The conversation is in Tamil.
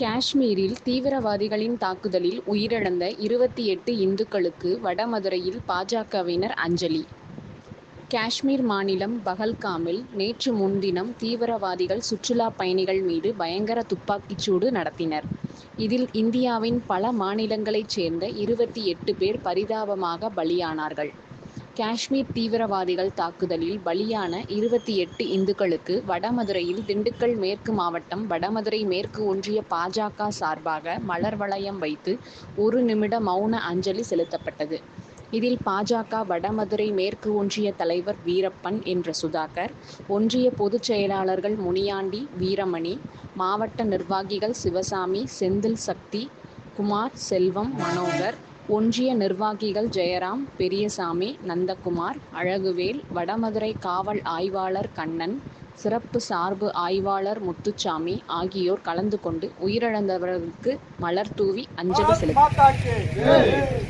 காஷ்மீரில் தீவிரவாதிகளின் தாக்குதலில் உயிரிழந்த இருபத்தி எட்டு இந்துக்களுக்கு வடமதுரையில் பாஜகவினர் அஞ்சலி காஷ்மீர் மாநிலம் பகல்காமில் நேற்று முன்தினம் தீவிரவாதிகள் சுற்றுலா பயணிகள் மீது பயங்கர துப்பாக்கிச் சூடு நடத்தினர். இதில் இந்தியாவின் பல மாநிலங்களைச் சேர்ந்த இருபத்தி எட்டு பேர் பரிதாபமாக பலியானார்கள். காஷ்மீர் தீவிரவாதிகள் தாக்குதலில் பலியான இருபத்தி எட்டு இந்துக்களுக்கு வடமதுரையில் திண்டுக்கல் மேற்கு மாவட்டம் வடமதுரை மேற்கு ஒன்றிய பாஜக சார்பாக மலர் வளையம் வைத்து ஒரு நிமிட மௌன அஞ்சலி செலுத்தப்பட்டது. இதில் பாஜக வடமதுரை மேற்கு ஒன்றிய தலைவர் வீரப்பன் என்ற சுதாகர், ஒன்றிய பொதுச் செயலாளர்கள் முனியாண்டி, வீரமணி, மாவட்ட நிர்வாகிகள் சிவசாமி, செந்தில் சக்தி, குமார், செல்வம், மனோகர், ஒன்றிய நிர்வாகிகள் ஜெயராம், பெரியசாமி, நந்தகுமார், அழகுவேல், வடமதுரை காவல் ஆய்வாளர் கண்ணன், சிறப்பு சார்பு ஆய்வாளர் முத்துச்சாமி ஆகியோர் கலந்து கொண்டு உயிரிழந்தவர்களுக்கு மலர் தூவி அஞ்சலி செலுத்தினர்.